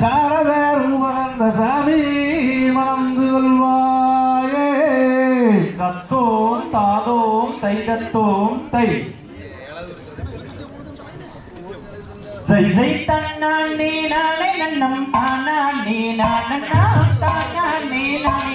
சாரதார் உணர்ந்த சாமி மணந்து கொள்வாயே. கத்தோம் தாதோம் தை கத்தோம் தை. செய்தை தன்னான் நீ நானே நன்னம் தானான் நீ நான் நன்னான் நீ நானே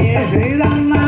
es el alma.